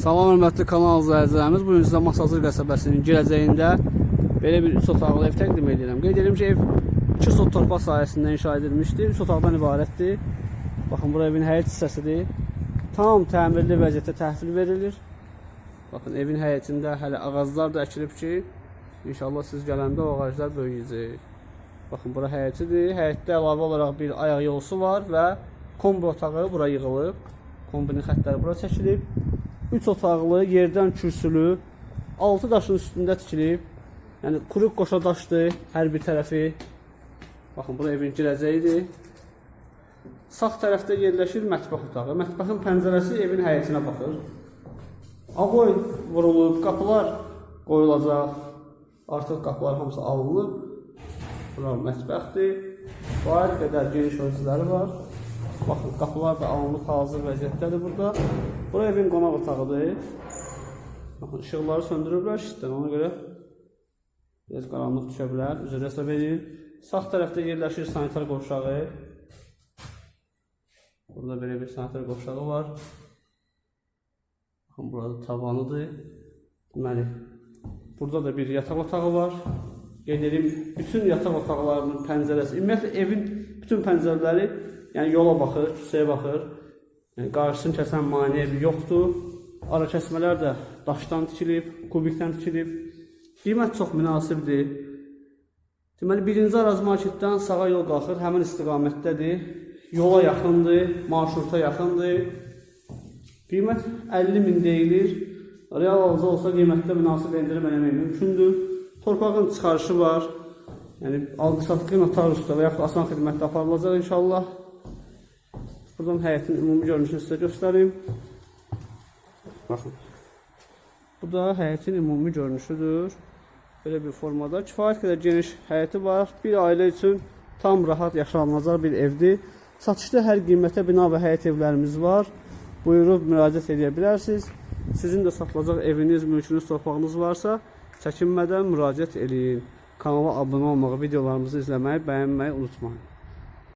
Salam hörmətli kanal izləyicilərimiz. Bu gün sizə Masazır qəsəbəsinin girəcəyində belə bir 3 otaqlı ev təqdim edirəm. Qeyd edirəm ki, ev 2 sot torpaq sahəsində inşa edilmişdir. 3 otaqdan ibarətdir. Baxın, bura evin həyət hissəsidir. Tam təmirli vəziyyətdə təhvil verilir. Baxın, evin həyətində hələ ağaclar da əkilib ki, inşallah siz gələndə o ağaclar böyüyəcək. Baxın, bura həyətidir. Həyətdə əlavə olaraq bir ayaq yolusu var və kombi otağı bura yığılıb. Kombinin xəttləri bura çəkilib. 3 otaqlı, yerdən kürsülü, 6 daşın üstündə tikilib. Yəni quruq qoşa daşdır hər bir tərəfi. Baxın, bura evin girəcəyidir. Sağ tərəfdə yerləşir mətbəx otağı. Mətbəxin pəncərəsi evin həyətinə baxır. Avoy vurulub, qapılar qoyulacaq. Artıq qapılar hamısı alınıb. Bura mətbəxdir. Var qədər geniş ölçüləri var. Baxın, qapılar da alınıb hazır vəziyyətdədir burada. Bura evin qonaq otağıdır. Baxın, işıqları söndürüblər şitdən, ona görə biraz qaranlıq düşə bilər. Üzr hesab edin. Sağ tərəfdə yerləşir sanitar qovşağı. Burada belə bir sanitar qovşağı var. Baxın, burada tavanıdır. Deməli, burada da bir yataq otağı var. Qeyd edim, bütün yataq otaqlarının pəncərəsi, ümumiyyətlə evin bütün pəncərələri yəni yola baxır, küçəyə baxır. Yəni qarşısını kəsən maneə yoxdur. Ara kəsmələr də daşdan tikilib, kubikdən tikilib. Qiymət çox münasibdir. Deməli, birinci Araz marketdən sağa yol qalxır, həmin istiqamətdədir. Yola yaxındır, marşruta yaxındır. Qiymət 50 min deyilir. Real alıcı olsa qiymətdə münasib endirim eləmək mümkündür. Torpağın çıxarışı var. Yəni alqı-satqı notar usta və yaxud asan xidmətdə aparılacaq inşallah. Buradan həyətin ümumi görünüşünü sizə göstərim. Baxın. Bu da həyətin ümumi görünüşüdür. Belə bir formada kifayət qədər geniş həyəti var. Bir ailə üçün tam rahat yaşanılacaq bir evdir. Satışda hər qiymətə bina və həyət evlərimiz var. Buyurub müraciət edə bilərsiniz. Sizin də satılacaq eviniz, mülkünüz, torpağınız varsa çəkinmədən müraciət edin. Kanala abunə olmağı, videolarımızı izləməyi, bəyənməyi unutmayın.